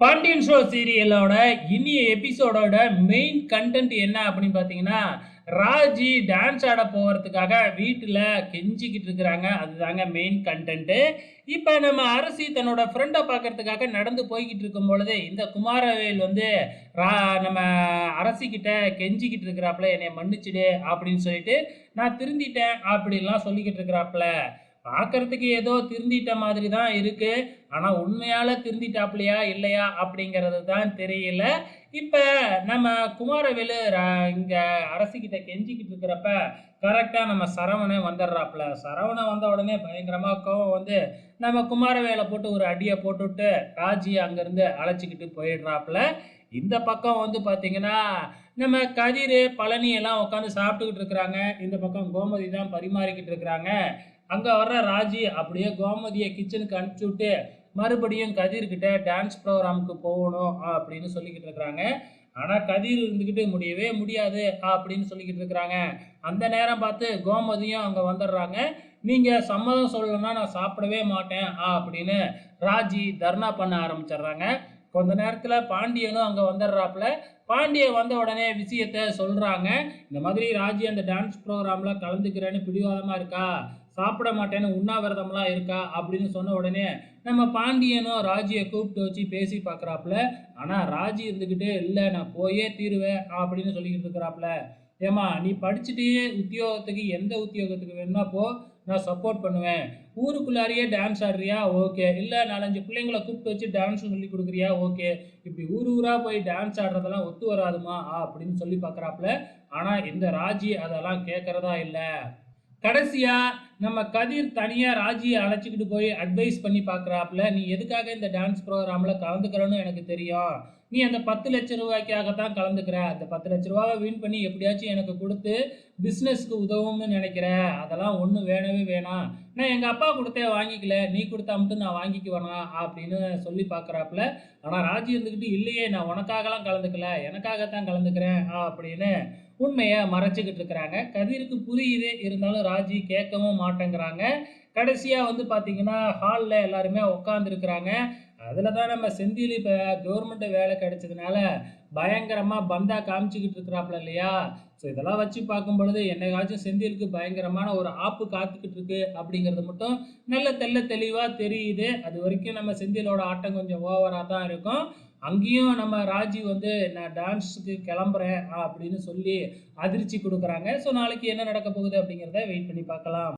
Pandian show சீரியலோட இனிய எபிசோடோட main content என்ன அப்படின்னு பார்த்தீங்கன்னா ராஜி டான்ஸ் ஆட போகிறதுக்காக வீட்டில் கெஞ்சிக்கிட்டு இருக்கிறாங்க. அதுதாங்க மெயின் கண்டென்ட்டு இப்போ நம்ம அரசி தன்னோட ஃப்ரெண்டை பார்க்கறதுக்காக நடந்து போய்கிட்டு இருக்கும் பொழுது இந்த குமாரவேல் வந்து ரா நம்ம அரசிக்கிட்ட கெஞ்சிக்கிட்டு இருக்கிறாப்புல என்னை மன்னிச்சிடு அப்படின்னு சொல்லிட்டு நான் திருந்திட்டேன் அப்படின்லாம் சொல்லிக்கிட்டு இருக்கிறாப்புல. பார்க்கறதுக்கு ஏதோ திருந்திட்ட மாதிரி தான் இருக்கு. ஆனா உண்மையால திருந்திட்டாப்லையா இல்லையா அப்படிங்கிறது தான் தெரியல. இப்ப நம்ம குமாரவேலு ரா இங்கே அரசு அரசிக்கிட்ட கெஞ்சிக்கிட்டு இருக்கிறப்ப கரெக்டா நம்ம சரவணன் வந்துடுறாப்புல சரவணன் வந்த உடனே பயங்கரமா கோவம் வந்து நம்ம குமாரவேலை போட்டு ஒரு அடியை போட்டுவிட்டு ராஜி அங்கிருந்து அழைச்சிக்கிட்டு போயிடுறாப்புல இந்த பக்கம் வந்து பார்த்தீங்கன்னா நம்ம கதிர் பழனி எல்லாம் உட்காந்து சாப்பிட்டுக்கிட்டு இருக்கிறாங்க. இந்த பக்கம் கோமதி தான் பரிமாறிக்கிட்டு இருக்கிறாங்க. அங்கே வர்ற ராஜி அப்படியே கோமதியை கிச்சனுக்கு அனுப்பிச்சி விட்டு மறுபடியும் கதிர்கிட்ட டான்ஸ் ப்ரோக்ராமுக்கு போகணும் அப்படின்னு சொல்லிக்கிட்டு இருக்கிறாங்க. ஆனால் கதிர் இருந்துக்கிட்டு முடியவே முடியாது அப்படின்னு சொல்லிக்கிட்டு இருக்கிறாங்க. அந்த நேரம் பார்த்து கோமதியும் அங்கே வந்துடுறாங்க. நீங்கள் சம்மதம் சொல்லணும்னா நான் சாப்பிடவே மாட்டேன் அப்படின்னு ராஜி தர்ணா பண்ண ஆரம்பிச்சிடுறாங்க. கொஞ்ச நேரத்தில் பாண்டியனும் அங்கே வந்துடுறாப்புல. பாண்டியன் வந்த உடனே விஷயத்த சொல்கிறாங்க இந்த மாதிரி ராஜி அந்த டான்ஸ் ப்ரோக்ராமில் கலந்துக்கிறேன்னு பிடிவாதமாக இருக்கா? சாப்பிட மாட்டேன்னு உண்ணாவிரதம்லாம் இருக்கா? அப்படின்னு சொன்ன உடனே நம்ம பாண்டியனும் ராஜியை கூப்பிட்டு வச்சு பேசி பார்க்குறாப்புல. ஆனால் ராஜி இருந்துக்கிட்டு இல்லை நான் போயே தீருவேன் அப்படின்னு சொல்லிக்கிட்டு இருக்கிறாப்புல. ஏமா நீ படிச்சுட்டே உத்தியோகத்துக்கு எந்த உத்தியோகத்துக்கு வேணும்னா போ நான் சப்போர்ட் பண்ணுவேன். ஊருக்குள்ளாரியே டான்ஸ் ஆடுறியா? ஓகே. இல்லை நாலஞ்சு பிள்ளைங்களை கூப்பிட்டு வச்சு டான்ஸ் சொல்லி கொடுக்குறியா? ஓகே. இப்படி ஊர் ஊராக போய் டான்ஸ் ஆடுறதெல்லாம் ஒத்து வராதுமா? அப்படின்னு சொல்லி பார்க்குறாப்புல. ஆனால் இந்த ராஜி அதெல்லாம் கேட்குறதா இல்லை. கடைசியாக நம்ம கதிர் தனியாக ராஜியை அழைச்சிக்கிட்டு போய் அட்வைஸ் பண்ணி பார்க்குறாப்புல நீ எதுக்காக இந்த டான்ஸ் ப்ரோக்ராமில் கலந்துக்கிறன்னு எனக்கு தெரியும். நீ அந்த பத்து லட்ச ரூபாய்க்காகத்தான் கலந்துக்கிற. அந்த பத்து லட்ச ரூபாவை வின் பண்ணி எப்படியாச்சும் எனக்கு கொடுத்து பிஸ்னஸ்க்கு உதவும்னு நினைக்கிற. அதெல்லாம் ஒன்றும் வேணவே வேணாம். நான் எங்கள் அப்பா கொடுத்தே வாங்கிக்கல. நீ கொடுத்தா மட்டும் நான் வாங்கிக்குவேனா? அப்படின்னு சொல்லி பார்க்குறாப்புல ஆனால் ராஜி இருந்துக்கிட்டு இல்லையே நான் உனக்காகலாம் கலந்துக்கல. எனக்காகத்தான் கலந்துக்கிறேன். அப்படின்னு உண்மையை மறைச்சிக்கிட்டு இருக்கிறாங்க. கதிருக்கு புரியுது. இருந்தாலும் ராஜி கேட்கவும் மாட்டேங்கிறாங்க. கடைசியாக வந்து பார்த்தீங்கன்னா ஹாலில் எல்லாருமே உட்காந்துருக்குறாங்க அதில் தான் நம்ம செந்தில் இப்போ கவர்மெண்ட்டு வேலை கிடைச்சதுனால பயங்கரமாக பந்தா காமிச்சிக்கிட்டு இருக்கிறாப்புல இல்லையா? ஸோ இதெல்லாம் வச்சு பார்க்கும் பொழுது என்னைக்காச்சும் செந்திலுக்கு பயங்கரமான ஒரு ஆப்பு காத்துக்கிட்டு இருக்கு அப்படிங்கிறது மட்டும் நல்ல தெள்ள தெளிவாக தெரியுது. அது வரைக்கும் நம்ம செந்திலோட ஆட்டம் கொஞ்சம் ஓவராக தான் இருக்கும். அங்கேயும் நம்ம ராஜி வந்து நான் டான்ஸுக்கு கிளம்புறேன் அப்படின்னு சொல்லி அதிர்ச்சி கொடுக்குறாங்க. ஸோ நாளைக்கு என்ன நடக்க போகுது அப்படிங்கிறத வெயிட் பண்ணி பார்க்கலாம்.